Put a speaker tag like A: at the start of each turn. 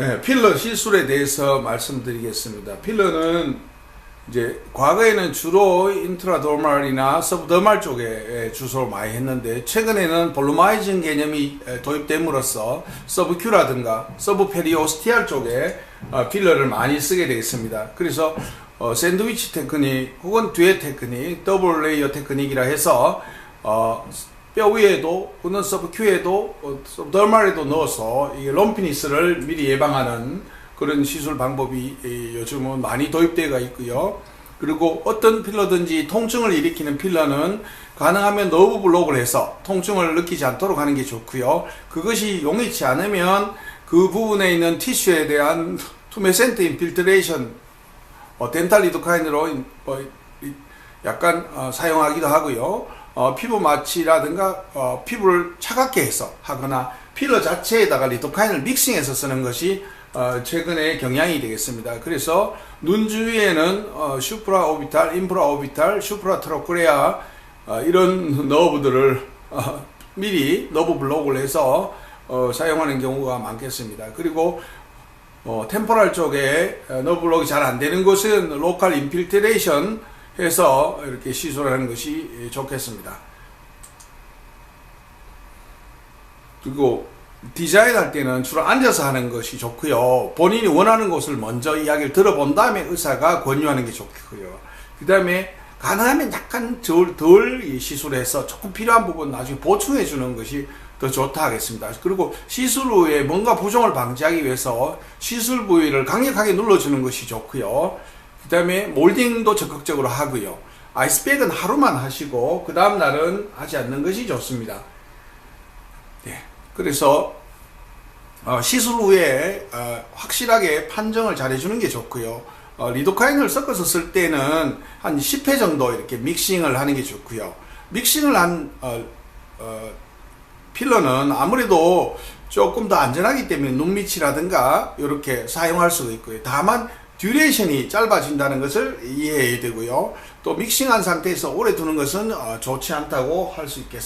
A: 네, 필러 시술에 대해서 말씀드리겠습니다. 필러는 이제 과거에는 주로 인트라더말이나 서브더말 쪽에 주소를 많이 했는데 최근에는 볼루마이징 개념이 도입됨으로써 서브큐라든가 서브페리오스티알 쪽에 어, 필러를 많이 쓰게 되겠습니다. 그래서 어, 샌드위치 테크닉 혹은 듀엣 테크닉, 더블 레이어 테크닉이라 해서 어, 뼈 위에도 혹은 서브큐에도 어, 서브더말에도 넣어서 이 럼피니스를 미리 예방하는 그런 시술 방법이 이, 요즘은 많이 도입되어 있고요. 그리고 어떤 필러든지 통증을 일으키는 필러는 가능하면 너브 블록을 해서 통증을 느끼지 않도록 하는 게 좋고요. 그것이 용이치 않으면 그 부분에 있는 티슈에 대한 투메센트 인필트레이션 어, 덴탈 리도카인으로 이- 약간 어, 사용하기도 하고요. 어, 피부 마취라든가 어, 피부를 차갑게 해서 하거나 필러 자체에다가 리도카인을 믹싱해서 쓰는 것이 어, 최근의 경향이 되겠습니다. 그래서 눈 주위에는 어, 슈프라 오비탈, 인프라 오비탈, 슈프라 트로크레아 어, 이런 너브들을 어, 미리 너브 블록을 해서 어, 사용하는 경우가 많겠습니다. 그리고 어, 템포랄 쪽에 어, 너브 블록이 잘 안 되는 곳은 로컬 인필트레이션 해서 이렇게 시술하는 것이 예, 좋겠습니다. 그리고 디자인 할 때는 주로 앉아서 하는 것이 좋고요. 본인이 원하는 곳을 먼저 이야기를 들어본 다음에 의사가 권유하는 게 좋고요. 그 다음에 가능하면 약간 덜, 덜이 시술해서 조금 필요한 부분 나중에 보충해 주는 것이 더 좋다 하겠습니다. 그리고 시술 후에 뭔가 부종을 방지하기 위해서 시술 부위를 강력하게 눌러주는 것이 좋고요. 그 다음에 몰딩도 적극적으로 하고요. 아이스백은 하루만 하시고 그 다음 날은 하지 않는 것이 좋습니다. 네. 그래서 어, 시술 후에 어, 확실하게 판정을 잘 해주는 게 좋고요. 어, 리도카인을 섞어서 쓸 때는 한 10회 정도 이렇게 믹싱을 하는 게 좋고요. 믹싱을 한 어, 어, 필러는 아무래도 조금 더 안전하기 때문에 눈밑이라든가 이렇게 사용할 수가 있고요. 다만 듀레이션이 짧아진다는 것을 이해해야 되고요. 또 믹싱한 상태에서 오래 두는 것은 어, 좋지 않다고 할 수 있겠습니다.